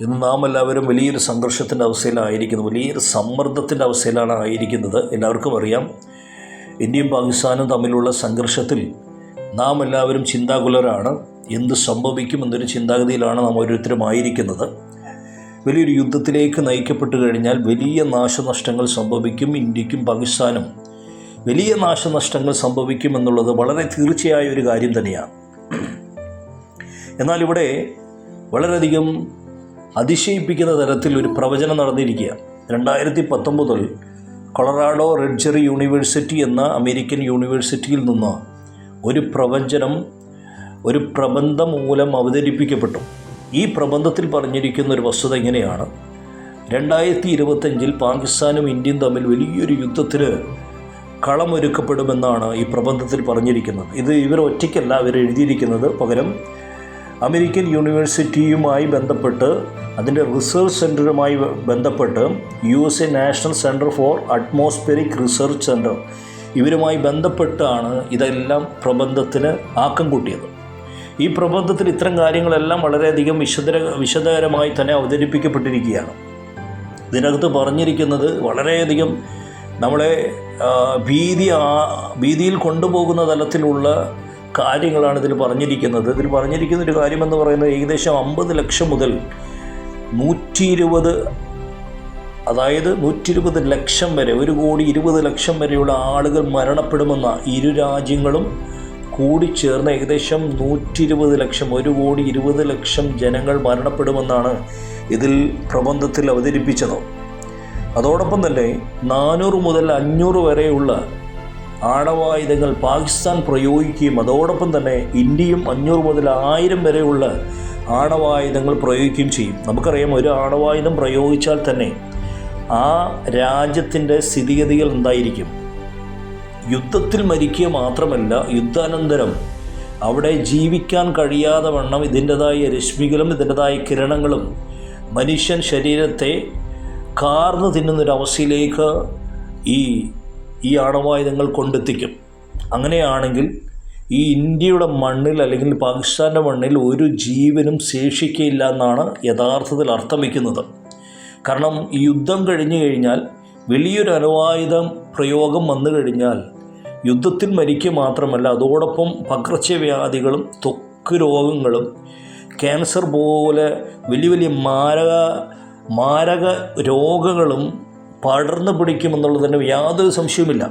ഇന്ന് നാം എല്ലാവരും വലിയൊരു സംഘർഷത്തിന്റെ അവസ്ഥയിലായിരിക്കുന്നു. വലിയൊരു സമ്മർദ്ദത്തിന്റെ അവസ്ഥയിലാണ് ആയിരിക്കുന്നത്. എല്ലാവർക്കും അറിയാം. ഇന്ത്യയും പാകിസ്ഥാനും തമ്മിലുള്ള സംഘർഷത്തിൽ നാം എല്ലാവരും ചിന്താകുലരാണ്. എന്ത് സംഭവിക്കും എന്നൊരു ചിന്താഗതിയിലാണ് നാം ഓരോരുത്തരും ആയിരിക്കുന്നത്. വലിയൊരു യുദ്ധത്തിലേക്ക് നയിക്കപ്പെട്ടു കഴിഞ്ഞാൽ വലിയ നാശനഷ്ടങ്ങൾ സംഭവിക്കും ഇന്ത്യക്കും പാകിസ്ഥാനും. വലിയ നാശനഷ്ടങ്ങൾ സംഭവിക്കും എന്നുള്ളത് വളരെ തീർച്ചയായ ഒരു കാര്യം തന്നെയാണ്. എന്നാൽ ഇവിടെ വളരെയധികം അതിശയിപ്പിക്കുന്ന തരത്തിൽ ഒരു പ്രവചനം നടന്നിരിക്കുക. രണ്ടായിരത്തി പത്തൊമ്പതിൽ കൊളറാഡോ റെഡ്ജറി യൂണിവേഴ്സിറ്റി എന്ന അമേരിക്കൻ യൂണിവേഴ്സിറ്റിയിൽ നിന്ന് ഒരു പ്രവചനം ഒരു പ്രബന്ധം മൂലം അവതരിപ്പിക്കപ്പെട്ടു. ഈ പ്രബന്ധത്തിൽ പറഞ്ഞിരിക്കുന്ന ഒരു വസ്തുത ഇങ്ങനെയാണ്. രണ്ടായിരത്തി ഇരുപത്തഞ്ചിൽ പാകിസ്ഥാനും ഇന്ത്യയും തമ്മിൽ വലിയൊരു യുദ്ധത്തിന് കളമൊരുക്കപ്പെടുമെന്നാണ് ഈ പ്രബന്ധത്തിൽ പറഞ്ഞിരിക്കുന്നത്. ഇത് ഇവർ ഒറ്റയ്ക്കല്ല ഇവർ എഴുതിയിരിക്കുന്നത് പകരം അമേരിക്കൻ യൂണിവേഴ്സിറ്റിയുമായി ബന്ധപ്പെട്ട് അതിന്റെ റിസർച്ച് സെന്ററുമായി ബന്ധപ്പെട്ട് U S A national centre for atmospheric research centre ഇവരുമായി ബന്ധപ്പെട്ടാണ് ഇതെല്ലാം പ്രബന്ധത്തിന് ആക്കം കൂട്ടിയത്. ഈ പ്രബന്ധത്തിൽ ഇത്തരം കാര്യങ്ങളെല്ലാം വളരെയധികം വിശദ വിശദകരമായി തന്നെ അവതരിപ്പിക്കപ്പെട്ടിരിക്കുകയാണ്. ഇതിനകത്ത് പറഞ്ഞിരിക്കുന്നത് വളരെയധികം നമ്മളെ ഭീതി ഭീതിയിൽ കൊണ്ടുപോകുന്ന തലത്തിലുള്ള കാര്യങ്ങളാണ് ഇതിൽ പറഞ്ഞിരിക്കുന്നത്. ഇതിൽ പറഞ്ഞിരിക്കുന്ന ഒരു കാര്യമെന്ന് പറയുന്നത് ഏകദേശം അമ്പത് ലക്ഷം മുതൽ നൂറ്റി ഇരുപത് അതായത് നൂറ്റി ഇരുപത് ലക്ഷം വരെ ഒരു കോടി ഇരുപത് ലക്ഷം വരെയുള്ള ആളുകൾ മരണപ്പെടുമെന്ന ഇരു രാജ്യങ്ങളും കൂടി കൂടിച്ചേർന്ന് ഏകദേശം നൂറ്റി ഇരുപത് ലക്ഷം ഒരു കോടി ഇരുപത് ലക്ഷം ജനങ്ങൾ മരണപ്പെടുമെന്നാണ് ഇതിൽ പ്രബന്ധത്തിൽ അവതരിപ്പിച്ചത്. അതോടൊപ്പം തന്നെ നാനൂറ് മുതൽ അഞ്ഞൂറ് വരെയുള്ള ആണവായുധങ്ങൾ പാകിസ്ഥാൻ പ്രയോഗിക്കുകയും അതോടൊപ്പം തന്നെ ഇന്ത്യയും അഞ്ഞൂറ് മുതൽ ആയിരം വരെയുള്ള ആണവായുധങ്ങൾ പ്രയോഗിക്കുകയും ചെയ്യും. നമുക്കറിയാം ഒരു ആണവായുധം പ്രയോഗിച്ചാൽ തന്നെ ആ രാജ്യത്തിന്റെ സ്ഥിതിഗതികൾ എന്തായിരിക്കും? യുദ്ധത്തിൽ മരിക്കുക മാത്രമല്ല യുദ്ധാനന്തരം അവിടെ ജീവിക്കാൻ കഴിയാതെ വണ്ണം ഇതിന്റെതായ രശ്മികളും ഇതിന്റെതായ കിരണങ്ങളും മനുഷ്യൻ ശരീരത്തെ കാർന്നു തിന്നുന്നൊരവസ്ഥയിലേക്ക് ഈ ഈ ആണവായുധങ്ങൾ കൊണ്ടെത്തിക്കും. അങ്ങനെയാണെങ്കിൽ ഈ ഇന്ത്യയുടെ മണ്ണിൽ അല്ലെങ്കിൽ പാകിസ്ഥാന്റെ മണ്ണിൽ ഒരു ജീവനും ശേഷിക്കയില്ല എന്നാണ് യഥാർത്ഥത്തിൽ അർത്ഥം വയ്ക്കുന്നത് കാരണം ഈ യുദ്ധം കഴിഞ്ഞു കഴിഞ്ഞാൽ വലിയൊരു അണുവായുധം പ്രയോഗം വന്നു കഴിഞ്ഞാൽ യുദ്ധത്തിൽ മരിക്കുക മാത്രമല്ല അതോടൊപ്പം പകർച്ചവ്യാധികളും ത്വക്ക് രോഗങ്ങളും ക്യാൻസർ പോലെ വലിയ വലിയ മാരക മാരക രോഗങ്ങളും പടർന്നു പിടിക്കുമെന്നുള്ളതിന് യാതൊരു സംശയവുമില്ല.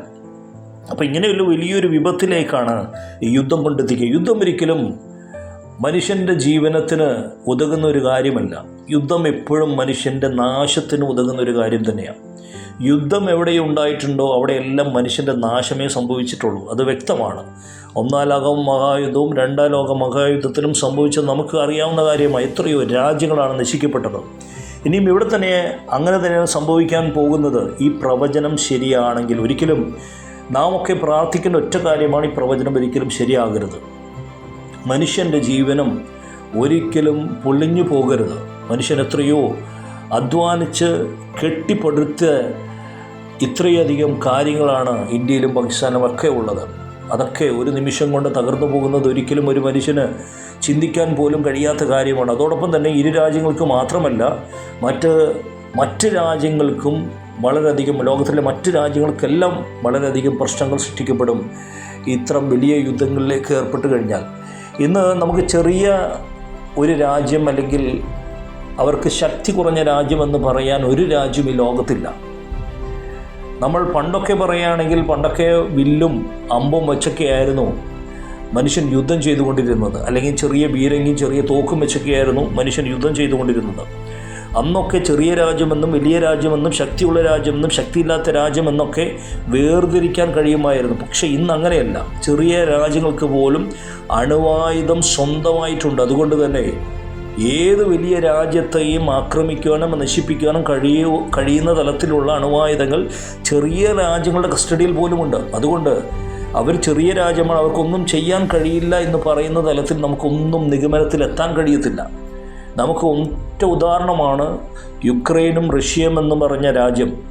അപ്പോൾ ഇങ്ങനെയുള്ള വലിയൊരു വിപത്തിലേക്കാണ് ഈ യുദ്ധം കൊണ്ടെത്തിക്കുക. യുദ്ധം ഒരിക്കലും മനുഷ്യന്റെ ജീവനത്തിന് ഉതകുന്ന ഒരു കാര്യമല്ല. യുദ്ധം എപ്പോഴും മനുഷ്യന്റെ നാശത്തിന് ഉതകുന്ന ഒരു കാര്യം തന്നെയാണ്. യുദ്ധം എവിടെ ഉണ്ടായിട്ടുണ്ടോ അവിടെയെല്ലാം മനുഷ്യന്റെ നാശമേ സംഭവിച്ചിട്ടുള്ളൂ. അത് വ്യക്തമാണ്. ഒന്നാം ലോക മഹായുദ്ധവും രണ്ടാം ലോക മഹായുദ്ധത്തിലും സംഭവിച്ചത് നമുക്ക് അറിയാവുന്ന കാര്യമായി എത്രയോ രാജ്യങ്ങളാണ് നശിക്കപ്പെട്ടത്. ഇനിയും ഇവിടെ തന്നെ അങ്ങനെ തന്നെയാണ് സംഭവിക്കാൻ പോകുന്നത്. ഈ പ്രവചനം ശരിയാണെങ്കിൽ ഒരിക്കലും നാം ഒക്കെ പ്രാർത്ഥിക്കേണ്ട ഒറ്റ കാര്യമാണ് ഈ പ്രവചനം ഒരിക്കലും ശരിയാകരുത്. മനുഷ്യന്റെ ജീവനം ഒരിക്കലും പൊളിഞ്ഞു പോകരുത്. മനുഷ്യൻ എത്രയോ അധ്വാനിച്ച് കെട്ടിപ്പടുത്ത ഇത്രയധികം കാര്യങ്ങളാണ് ഇന്ത്യയിലും പാകിസ്ഥാനിലും ഒക്കെ ഉള്ളത്. അതൊക്കെ ഒരു നിമിഷം കൊണ്ട് തകർന്നു പോകുന്നത് ഒരിക്കലും ഒരു മനുഷ്യന് ചിന്തിക്കാൻ പോലും കഴിയാത്ത കാര്യമാണ്. അതോടൊപ്പം തന്നെ ഇരു രാജ്യങ്ങൾക്ക് മാത്രമല്ല മറ്റ് മറ്റ് രാജ്യങ്ങൾക്കും വളരെയധികം ലോകത്തിലെ മറ്റ് രാജ്യങ്ങൾക്കെല്ലാം വളരെയധികം പ്രശ്നങ്ങൾ സൃഷ്ടിക്കപ്പെടും ഇത്തരം വലിയ യുദ്ധങ്ങളിലേക്ക് ഏർപ്പെട്ട് കഴിഞ്ഞാൽ. ഇന്ന് നമുക്ക് ചെറിയ ഒരു രാജ്യം അല്ലെങ്കിൽ അവർക്ക് ശക്തി കുറഞ്ഞ രാജ്യമെന്ന് പറയാൻ ഒരു രാജ്യം ഈ ലോകത്തില്ല. നമ്മൾ പണ്ടൊക്കെ പറയുകയാണെങ്കിൽ പണ്ടൊക്കെ വില്ലും അമ്പും വെച്ചൊക്കെ ആയിരുന്നു. മനുഷ്യൻ യുദ്ധം ചെയ്തുകൊണ്ടിരുന്നത് അല്ലെങ്കിൽ ചെറിയ ബീരങ്കിയും ചെറിയ തോക്കും വെച്ചൊക്കെയായിരുന്നു മനുഷ്യൻ യുദ്ധം ചെയ്തുകൊണ്ടിരുന്നത്. അന്നൊക്കെ ചെറിയ രാജ്യമെന്നും വലിയ രാജ്യമെന്നും ശക്തിയുള്ള രാജ്യമെന്നും ശക്തിയില്ലാത്ത രാജ്യമെന്നൊക്കെ വേർതിരിക്കാൻ കഴിയുമായിരുന്നു. പക്ഷേ ഇന്ന് അങ്ങനെയല്ല. ചെറിയ രാജ്യങ്ങൾക്ക് പോലും അണുവായുധം സ്വന്തമായിട്ടുണ്ട്. അതുകൊണ്ട് തന്നെ ഏത് വലിയ രാജ്യത്തെയും ആക്രമിക്കാനും നശിപ്പിക്കാനും കഴിയൂ കഴിയുന്ന തലത്തിലുള്ള അണുവായുധങ്ങൾ ചെറിയ രാജ്യങ്ങളുടെ കസ്റ്റഡിയിൽ പോലുമുണ്ട്. അതുകൊണ്ട് അവർ ചെറിയ രാജ്യമാണ് അവർക്കൊന്നും ചെയ്യാൻ കഴിയില്ല എന്ന് പറയുന്ന തലത്തിൽ നമുക്കൊന്നും നിഗമനത്തിൽ എത്താൻ കഴിയത്തില്ല. നമുക്ക് ഒറ്റ ഉദാഹരണമാണ് യുക്രൈനും റഷ്യയും എന്ന് പറഞ്ഞ രാജ്യം.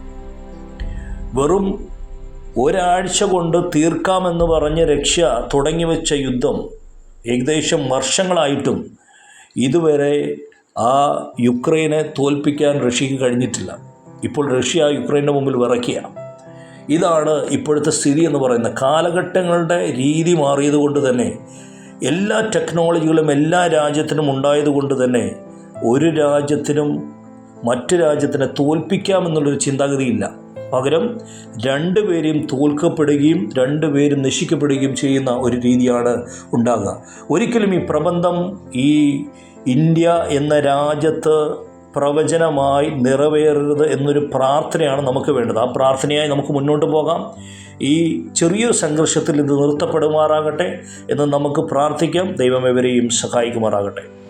വെറും ഒരാഴ്ച കൊണ്ട് തീർക്കാമെന്ന് പറഞ്ഞ തുടങ്ങി വെച്ച യുദ്ധം ഏകദേശം വർഷങ്ങളായിട്ടും ഇതുവരെ ആ യുക്രൈനെ തോൽപ്പിക്കാൻ റഷ്യക്ക് കഴിഞ്ഞിട്ടില്ല. ഇപ്പോൾ റഷ്യ യുക്രൈന്റെ മുമ്പിൽ വിറയ്ക്കുക ഇതാണ് ഇപ്പോഴത്തെ സ്ഥിതി എന്ന് പറയുന്നത് കാലഘട്ടങ്ങളുടെ രീതി മാറിയത് കൊണ്ട് തന്നെ എല്ലാ ടെക്നോളജികളും എല്ലാ രാജ്യത്തിനും ഉണ്ടായതുകൊണ്ട് തന്നെ ഒരു രാജ്യത്തിനും മറ്റു രാജ്യത്തിനെ തോൽപ്പിക്കാമെന്നുള്ളൊരു ചിന്താഗതിയില്ല. പകരം രണ്ടുപേരെയും തോൽക്കപ്പെടുകയും രണ്ടുപേരും നശിക്കപ്പെടുകയും ചെയ്യുന്ന ഒരു രീതിയാണ് ഉണ്ടാകുക. ഒരിക്കലും ഈ പ്രബന്ധം ഈ ഇന്ത്യ എന്ന രാജ്യത്ത് പ്രവചനമായി നിറവേറരുത് എന്നൊരു പ്രാർത്ഥനയാണ് നമുക്ക് വേണ്ടത്. ആ പ്രാർത്ഥനയായി നമുക്ക് മുന്നോട്ട് പോകാം. ഈ ചെറിയൊരു സംഘർഷത്തിൽ ഇത് നിർത്തപ്പെടുമാറാകട്ടെ എന്ന് നമുക്ക് പ്രാർത്ഥിക്കാം. ദൈവം എവരെയും സഹായിക്കുമാറാകട്ടെ.